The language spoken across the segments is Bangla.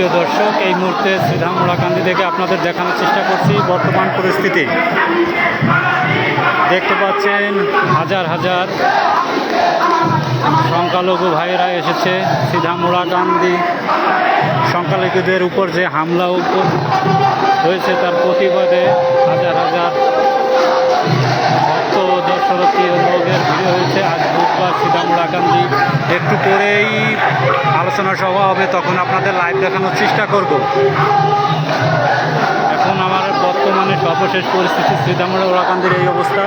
সুপ্রিয় দর্শক, এই মুহূর্তে শ্রীধাম মোড়াকান্দি থেকে আপনাদের দেখানোর চেষ্টা করছি বর্তমান পরিস্থিতি। দেখতে পাচ্ছেন হাজার হাজার সংখ্যালঘু ভাইয়েরা এসেছে শ্রীধাম মোড়াকান্দি সংখ্যালঘুদের উপর যে হামলা উপর হয়েছে তার প্রতিবাদে হাজার হাজার ভক্ত দর্শনার্থী লোকের ভিড় হয়েছে। আজ বুধবার শ্রীধাম সীতামুড়াকান্দি একটু পরেই আলোচনা সভা হবে, তখন আপনাদের লাইভ দেখানোর চেষ্টা করব। এখন আমার বর্তমানে সর্বশেষ পরিস্থিতি সীতামুড়া ওরাকান্দির এই অবস্থা।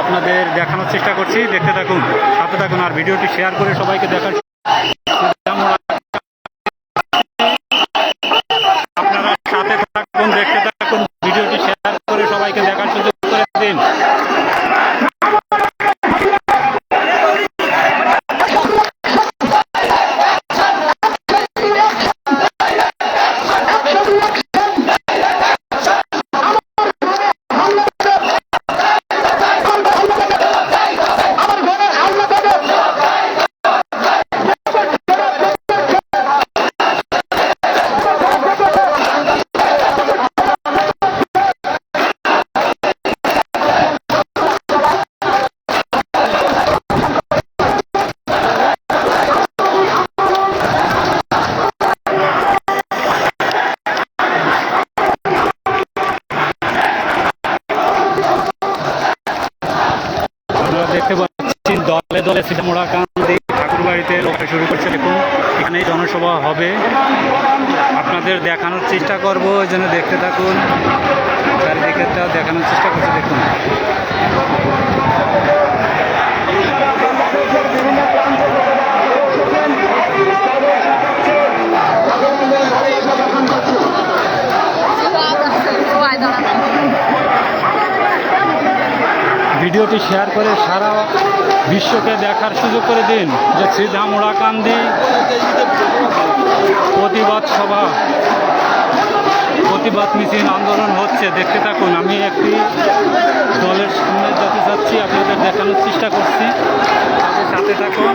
আপনাদের দেখানোর চেষ্টা করছি, দেখতে থাকুন, সাথে থাকুন, আর ভিডিওটি শেয়ার করে সবাইকে দেখার দলে দলে সীতামোড়া কান্দি ঠাকুর বাড়িতে লোকটা শুরু করছে। দেখুন, এখানেই জনসভা হবে। আপনাদের দেখানোর চেষ্টা করব জন্য দেখতে থাকুন। চারিদিকেরটা দেখানোর চেষ্টা করছি, দেখুন। ভিডিওটি শেয়ার করে সারা বিশ্বকে দেখার সুযোগ করে দিন, যে শ্রীধাম ওড়াকান্দি প্রতিবাদ সভা, প্রতিবাদ মিছিল আন্দোলন হচ্ছে। দেখতে থাকুন, আমি একটি দলের সামনে যেতে চাচ্ছি আপনাদের দেখানোর চেষ্টা করছি। তাদের সাথে থাকুন।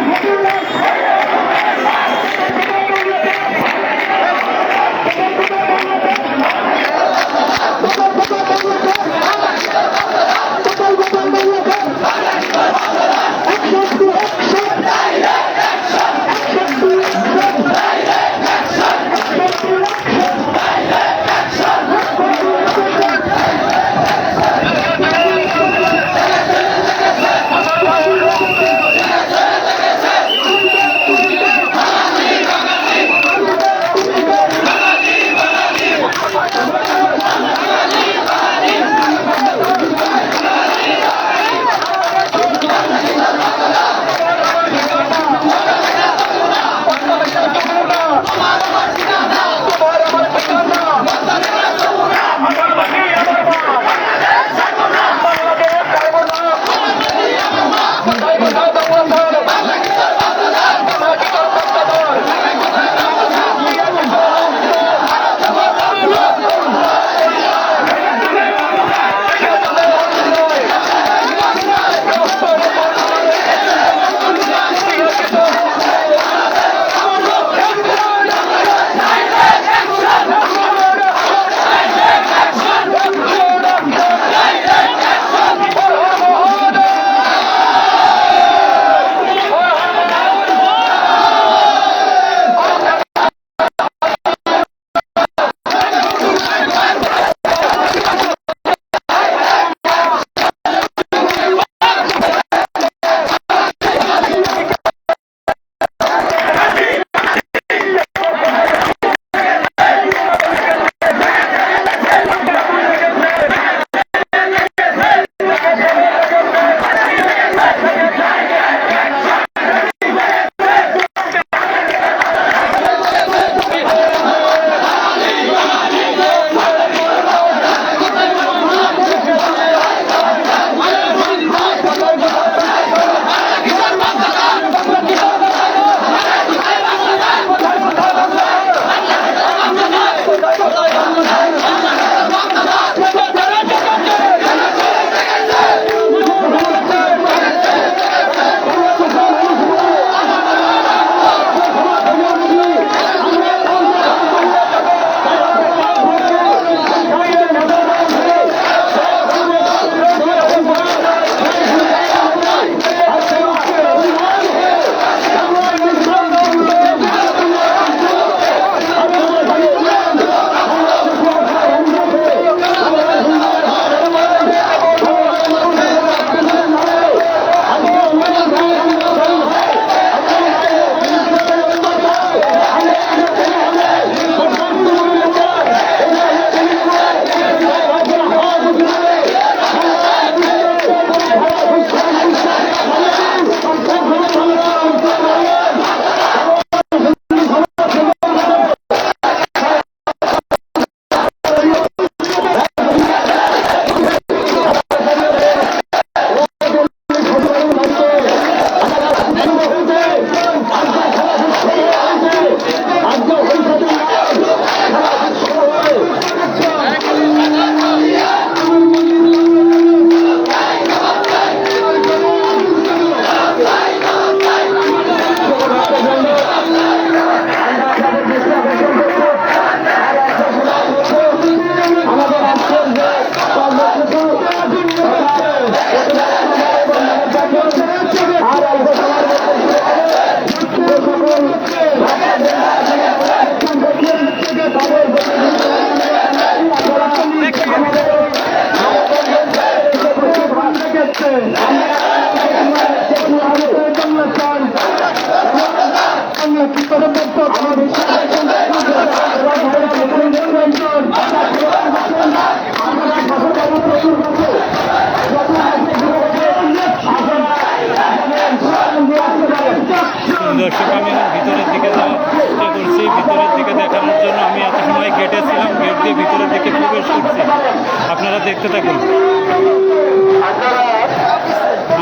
দেখতে থাকুন।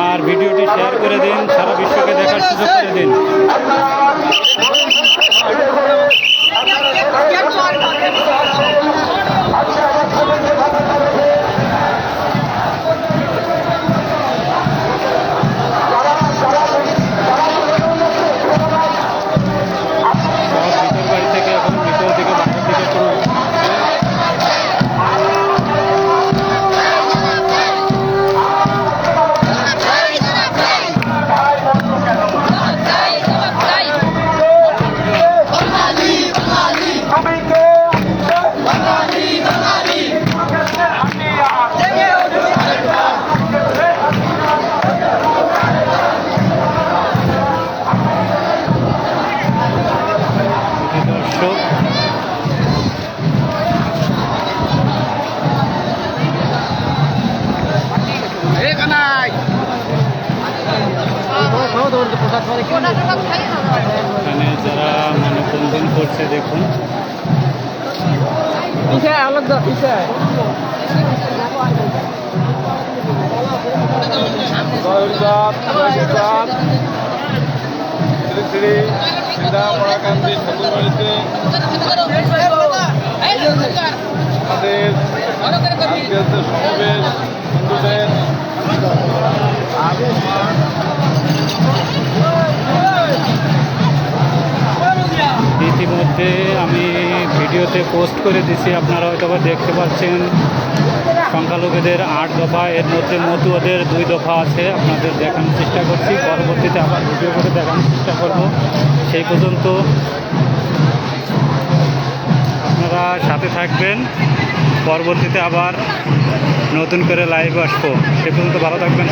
আর ভিডিওটি শেয়ার করে দিন সারা বিশ্বকে দেখার সুযোগ করে দিন। এখানে যারা মানববন্ধন করছে দেখুন। শ্রী শ্রী সীতামরাকান্তি ঠাকুর বাড়িতে আমাদের সমাবেশ হিন্দুদের ইতিমধ্যে আমি ভিডিওতে পোস্ট করে দিছি, আপনারা হয়তো দেখতে পাচ্ছেন। সংখ্যালঘুদের আট দফা, এর মধ্যে মতুয়াদের দুই দফা আছে, আপনাদের দেখানোর চেষ্টা করছি। পরবর্তীতে আবার ভিডিও করে দেখানোর চেষ্টা করব। সেই পর্যন্ত আপনারা সাথে থাকবেন। পরবর্তীতে আবার নতুন করে লাইভ আসব। সে পর্যন্ত ভালো থাকবেন।